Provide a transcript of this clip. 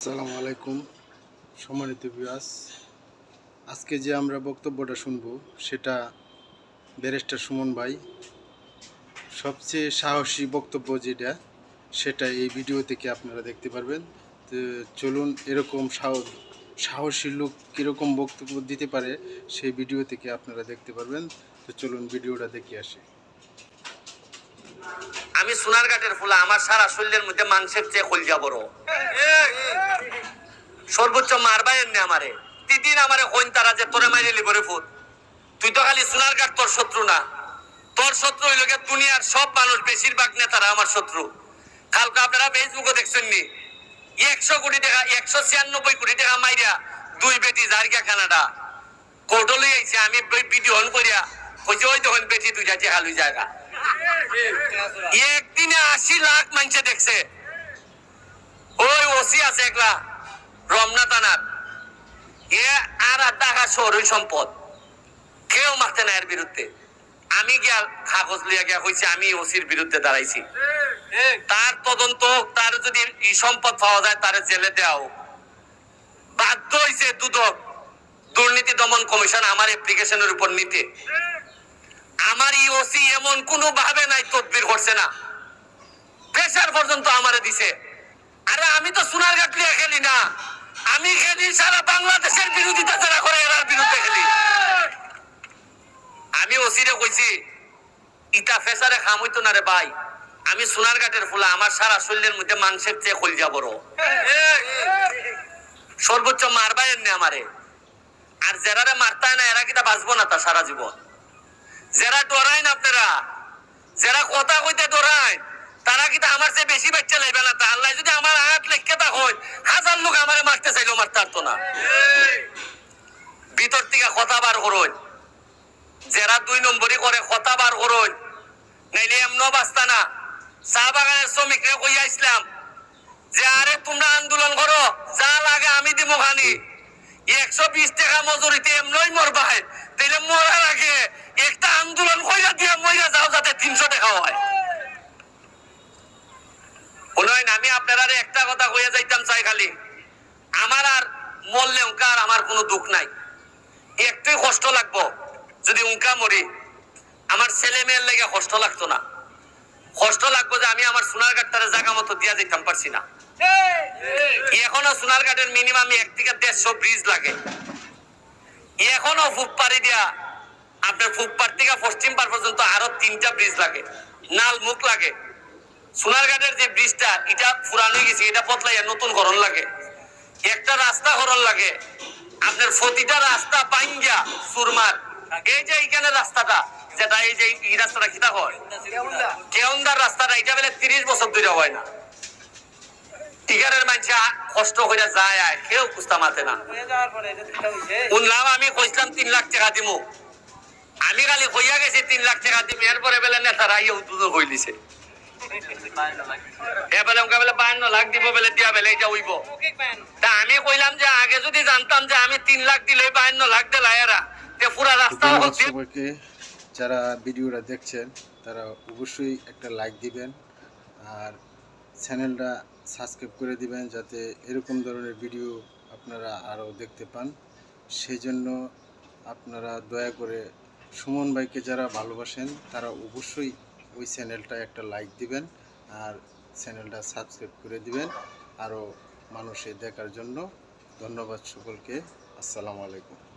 আসসালামু আলাইকুম সম্মানিত বিয়াস আজকে যে আমরা বক্তব্যটা শুনব সেটা ব্যারিস্টার সুমন ভাই। সবচেয়ে সাহসী বক্তব্য যেটা সেটা এই ভিডিও থেকে আপনারা দেখতে পারবেন। তো চলুন এরকম সাহসী লোক কীরকম বক্তব্য দিতে পারে সেই ভিডিও থেকে আপনারা দেখতে পারবেন। তো চলুন ভিডিওটা দেখে আসি। আমি সোনার সোনারঘাটের ফুলা আমার সারা শরীরের মধ্যে মাংসের চেয়ে কলজা বড়। সর্বোচ্চ মারবাই এমনি আমারে। তিদিন আমারে কইন তারা যে তোরে মাইরে লিবরে ফুট তুই তো খালি সোনার সোনারঘাট তোর শত্রু না। তোর শত্রু হইল দুনিয়ার সব মানুষ, বেশিরভাগ নেতারা আমার শত্রু। কালকে আপনারা ফেসবুকে দেখছেন নি? একশো কোটি টাকা, একশো ছিয়ানব্বই কোটি টাকা মাইরা দুই বেটি জারিকা কানাডা। কোর্টও লই আইছে, আমি ভিডিও অন করিয়া কইছে, ওই তখন বেটি দুইটা টাকা লই জায়গা একদিনে আশি লাখ মানুষে দেখছে। ওই ওসি আছে একলা। রমনা থানার এ আর টাকা শহরের সম্পদ। কেউ মারতে না এর বিরুদ্ধে। আমি গিয়া কাগজ লিয়া গিয়া কইছি, আমি ওসির বিরুদ্ধে দাঁড়াইছি। তার তদন্ত তার যদি ই সম্পদ পাওয়া যায়, তার জেলে দেওয়া হোক। বাধ্য হয়েছে দুদক, দুর্নীতি দমন কমিশন আমার অ্যাপ্লিকেশনের উপর নিতে। আমার ই ওসি এমন কোনো ভাবে নাই, তদবির করছে না। প্রেশার পর্যন্ত আমারে দিছে। আরে আমি তো সোনার লিয়া খেলি না। আমি খেলি, সারা বাংলাদেশের বিরোধিতা যারা করে, এরার বিরুদ্ধে খেলি। আমি ওসিরে কইছি, ইটা ফেসারে খাম হইতো না রে ভাই। আমি সোনার ঘাটের ফুলা, আমার সারা শরীরের মধ্যে মাংসের চেয়ে কলজা বড়। সর্বোচ্চ মারবাই এমনি আমারে। আর যারারে মারতায় না, এরা কিটা বাঁচবো না তা সারা জীবন। যারা ডরাইন আপনারা, যারা কথা কইতে ডরাইন তারা কিন্তু আমার চেয়ে বেশি বাচ্চা লাইবে না। তা আল্লাহ যদি আমার হাত লেখকে তা হয়, হাজার লোক আমারে মারতে চাইলেও মারতে পারতো না। ভিতর থেকে কথা বার করুন। যারা দুই নম্বরই করে, কথা বার করুন। নাইলে এমন বাস্তা না। চা বাগানের শ্রমিকরে কইয়া ইসলাম যে, আরে, তোমরা আন্দোলন করো, যা লাগে আমি দিব খানি। একশো বিশ টাকা মজুরিতে এমনই মরবাই তাইলে মরার আগে একটা আন্দোলন কইরা দিয়া মইরা যাও যাতে তিনশো টাকা হয় উন্নয়ন আমি আপনারা একটা কথা কইয়া যাইতাম চাই খালি। আমার আর মরলে উনকা আর আমার কোনো দুঃখ নাই। একটুই কষ্ট লাগবো, যদি উনকা মরি। আমার ছেলে মেয়ের লেগে কষ্ট লাগতো না। কষ্ট লাগবো যে আমি আমার সোনার গাড়টারে জায়গা মতো দিয়া যেতাম পারছি না। এখনও সোনার ঘাটের মিনিমাম এক থেকে দেড়শো ব্রিজ লাগে। এখনও ফুটপাড়ি দিয়া আপনার ফুটপাড় থেকে পশ্চিম পার পর্যন্ত আরও তিনটা ব্রিজ লাগে। নাল মুখ লাগে। সোনারঘাটের যে ব্রিজটা এটা পুরানো গেছে এটা বদলাইয়া নতুন করণ লাগে। একটা রাস্তা করণ লাগে। আপনার প্রতিটা রাস্তা পাইঙ্গা সুরমার। এই যে এইখানে রাস্তাটা যেটা এই যে এই রাস্তাটা কিতা হয়? কেউন্দার। রাস্তাটা এটা বেলে তিরিশ বছর ধরে হয় না। টিকারের মানুষ কষ্ট করে যায় আয় কেউ কুস্তা মাতে না। শুনলাম আমি কইছিলাম তিন লাখ টাকা দিমু। আমি খালি কইয়া গেছি তিন লাখ টাকা দিম। এরপরে বেলে নেতারা ইয়ে উদ্বোধন দিছে এবেলে ওকে বেলে বায়ান্ন লাখ দিব বেলে দিয়া বেলে এটা উইব তা আমি কইলাম যে আগে যদি জানতাম যে আমি তিন লাখ দিলে বায়ান্ন লাখ দিলে এরা তে পুরা রাস্তা সবাইকে। যারা ভিডিওটা দেখছেন তারা অবশ্যই একটা লাইক দিবেন আর চ্যানেলটা সাবস্ক্রাইব করে দিবেন যাতে এরকম ধরনের ভিডিও আপনারা আরও দেখতে পান। সেই জন্য আপনারা দয়া করে সুমন ভাইকে যারা ভালোবাসেন তারা অবশ্যই ওই চ্যানেলটা একটা লাইক দিবেন আর চ্যানেলটা সাবস্ক্রাইব করে দিবেন। আরও মানুষের দেখার জন্য ধন্যবাদ সকলকে। আসসালামু আলাইকুম।